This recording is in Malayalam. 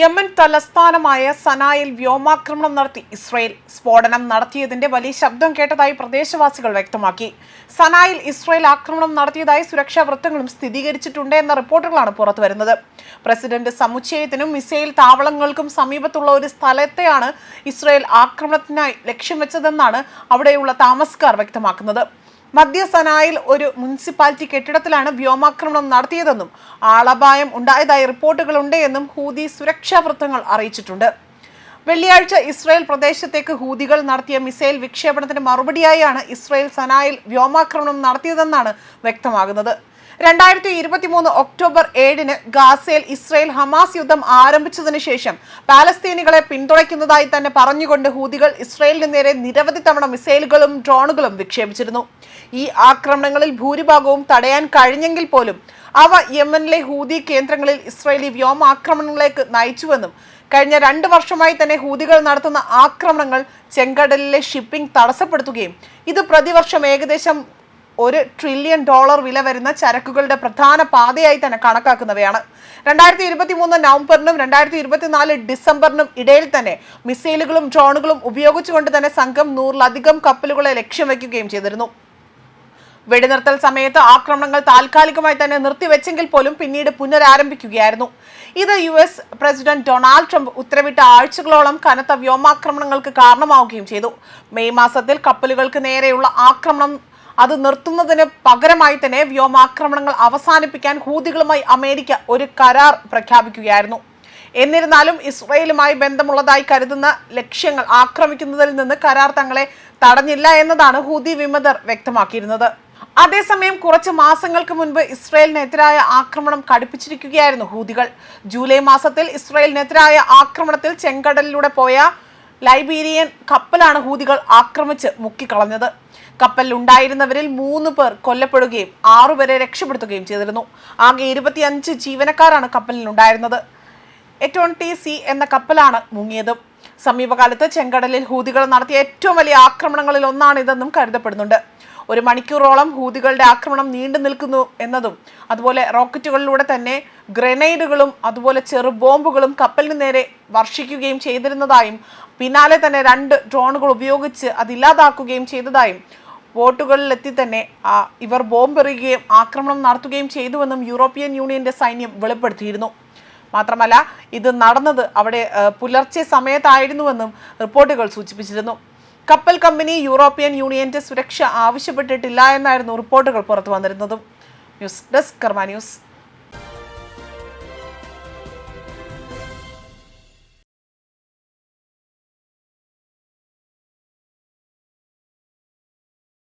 യമൻ തലസ്ഥാനമായ സനായിൽ വ്യോമാക്രമണം നടത്തി. ഇസ്രയേൽ സ്ഫോടനം നടത്തിയതിന്റെ വലിയ ശബ്ദം കേട്ടതായി പ്രദേശവാസികൾ വ്യക്തമാക്കി. സനായിൽ ഇസ്രയേൽ ആക്രമണം നടത്തിയതായി സുരക്ഷാ വൃത്തങ്ങളും സ്ഥിരീകരിച്ചിട്ടുണ്ട് എന്ന റിപ്പോർട്ടുകളാണ് പുറത്തുവരുന്നത്. പ്രസിഡന്റ് സമുച്ചയത്തിനും മിസൈൽ താവളങ്ങൾക്കും സമീപത്തുള്ള ഒരു സ്ഥലത്തെയാണ് ഇസ്രയേൽ ആക്രമണത്തിനായി ലക്ഷ്യം വെച്ചതെന്നാണ് അവിടെയുള്ള താമസക്കാർ വ്യക്തമാക്കുന്നത്. മധ്യ സനായിൽ ഒരു മുനിസിപ്പാലിറ്റി കെട്ടിടത്തിലാണ് വ്യോമാക്രമണം നടത്തിയതെന്നും ആളപായം ഉണ്ടായതായി റിപ്പോർട്ടുകളുണ്ട് എന്നും ഹൂതി സുരക്ഷാ വൃത്തങ്ങൾ അറിയിച്ചിട്ടുണ്ട്. വെള്ളിയാഴ്ച ഇസ്രായേൽ പ്രദേശത്തേക്ക് ഹൂതികൾ നടത്തിയ മിസൈൽ വിക്ഷേപണത്തിന് മറുപടിയായാണ് ഇസ്രായേൽ സനായിൽ വ്യോമാക്രമണം നടത്തിയതെന്നാണ് വ്യക്തമാകുന്നത്. രണ്ടായിരത്തി ഇരുപത്തി മൂന്ന് ഒക്ടോബർ ഏഴിന് ഗാസയിൽ ഇസ്രയേൽ ഹമാസ് യുദ്ധം ആരംഭിച്ചതിനു ശേഷം പാലസ്തീനികളെ പിന്തുണയ്ക്കുന്നതായി തന്നെ പറഞ്ഞുകൊണ്ട് ഹൂതികൾ ഇസ്രയേലിന് നേരെ നിരവധി തവണ മിസൈലുകളും ഡ്രോണുകളും വിക്ഷേപിച്ചിരുന്നു. ഈ ആക്രമണങ്ങളിൽ ഭൂരിഭാഗവും തടയാൻ കഴിഞ്ഞെങ്കിൽ പോലും അവ യമനിലെ ഹൂതി കേന്ദ്രങ്ങളിൽ ഇസ്രയേലി വ്യോമാക്രമണങ്ങളിലേക്ക് നയിച്ചുവെന്നും കഴിഞ്ഞ രണ്ട് വർഷമായി തന്നെ ഹൂതികൾ നടത്തുന്ന ആക്രമണങ്ങൾ ചെങ്കടലിലെ ഷിപ്പിംഗ് തടസ്സപ്പെടുത്തുകയും ഇത് പ്രതിവർഷം ഏകദേശം ഒരു ട്രില്യൺ ഡോളർ വില വരുന്ന ചരക്കുകളുടെ പ്രധാന പാതയായി തന്നെ കണക്കാക്കുന്നവയാണ്. രണ്ടായിരത്തി ഇരുപത്തി മൂന്ന് നവംബറിനും രണ്ടായിരത്തി ഇരുപത്തിനാല് ഡിസംബറിനും ഇടയിൽ തന്നെ മിസൈലുകളും ഡ്രോണുകളും ഉപയോഗിച്ചുകൊണ്ട് തന്നെ സംഘം നൂറിലധികം കപ്പലുകളെ ലക്ഷ്യം വയ്ക്കുകയും ചെയ്തിരുന്നു. വെടിനിർത്തൽ സമയത്ത് ആക്രമണങ്ങൾ താൽക്കാലികമായി തന്നെ നിർത്തിവെച്ചെങ്കിൽ പോലും പിന്നീട് പുനരാരംഭിക്കുകയായിരുന്നു. ഇത് U S president Donald Trump ഉത്തരവിട്ട ആഴ്ചകളോളം കനത്ത വ്യോമാക്രമണങ്ങൾക്ക് കാരണമാവുകയും ചെയ്തു. മെയ് മാസത്തിൽ കപ്പലുകൾക്ക് നേരെയുള്ള ആക്രമണം അത് നിർത്തുന്നതിന് പകരമായി തന്നെ വ്യോമാക്രമണങ്ങൾ അവസാനിപ്പിക്കാൻ ഹൂതികളുമായി അമേരിക്ക ഒരു കരാർ പ്രഖ്യാപിക്കുകയായിരുന്നു. എന്നിരുന്നാലും ഇസ്രയേലുമായി ബന്ധമുള്ളതായി കരുതുന്ന ലക്ഷ്യങ്ങൾ ആക്രമിക്കുന്നതിൽ നിന്ന് കരാർ തങ്ങളെ തടഞ്ഞില്ല എന്നതാണ് ഹൂതി വിമതർ വ്യക്തമാക്കിയിരുന്നത്. അതേസമയം കുറച്ച് മാസങ്ങൾക്ക് മുൻപ് ഇസ്രയേലിനെതിരായ ആക്രമണം കടുപ്പിച്ചിരിക്കുകയായിരുന്നു ഹൂതികൾ. ജൂലൈ മാസത്തിൽ ഇസ്രയേലിനെതിരായ ആക്രമണത്തിൽ ചെങ്കടലിലൂടെ പോയ ലൈബീരിയൻ കപ്പലാണ് ഹൂതികൾ ആക്രമിച്ച് മുക്കിക്കളഞ്ഞത്. കപ്പലിൽ ഉണ്ടായിരുന്നവരിൽ മൂന്ന് പേർ കൊല്ലപ്പെടുകയും ആറുപേരെ രക്ഷപ്പെടുത്തുകയും ചെയ്തിരുന്നു. ആകെ ഇരുപത്തിയഞ്ച് ജീവനക്കാരാണ് കപ്പലിൽ ഉണ്ടായിരുന്നത് എറ്റോൺ ടി സി എന്ന കപ്പലാണ് മുങ്ങിയത്. സമീപകാലത്ത് ചെങ്കടലിൽ ഹൂതികൾ നടത്തിയ ഏറ്റവും വലിയ ആക്രമണങ്ങളിൽ ഒന്നാണിതെന്നും കരുതപ്പെടുന്നുണ്ട്. ഒരു മണിക്കൂറോളം ഹൂതികളുടെ ആക്രമണം നീണ്ടു നിൽക്കുന്നു എന്നതും അതുപോലെ റോക്കറ്റുകളിലൂടെ തന്നെ ഗ്രനേഡുകളും അതുപോലെ ചെറു ബോംബുകളും കപ്പലിന് നേരെ വർഷിക്കുകയും ചെയ്തിരുന്നതായും പിന്നാലെ തന്നെ രണ്ട് ഡ്രോണുകൾ ഉപയോഗിച്ച് അതില്ലാതാക്കുകയും ചെയ്തതായും ബോട്ടുകളിലെത്തി തന്നെ ഇവർ ബോംബെറിയുകയും ആക്രമണം നടത്തുകയും ചെയ്തുവെന്നും യൂറോപ്യൻ യൂണിയന്റെ സൈന്യം വെളിപ്പെടുത്തിയിരുന്നു. മാത്രമല്ല ഇത് നടന്നത് അവിടെ പുലർച്ചെ സമയത്തായിരുന്നുവെന്നും റിപ്പോർട്ടുകൾ സൂചിപ്പിച്ചിരുന്നു. കപ്പൽ കമ്പനി യൂറോപ്യൻ യൂണിയന്റെ സുരക്ഷ ആവശ്യപ്പെട്ടിട്ടില്ല എന്നായിരുന്നു റിപ്പോർട്ടുകൾ പുറത്തു വന്നിരുന്നതും. News desk Karma news.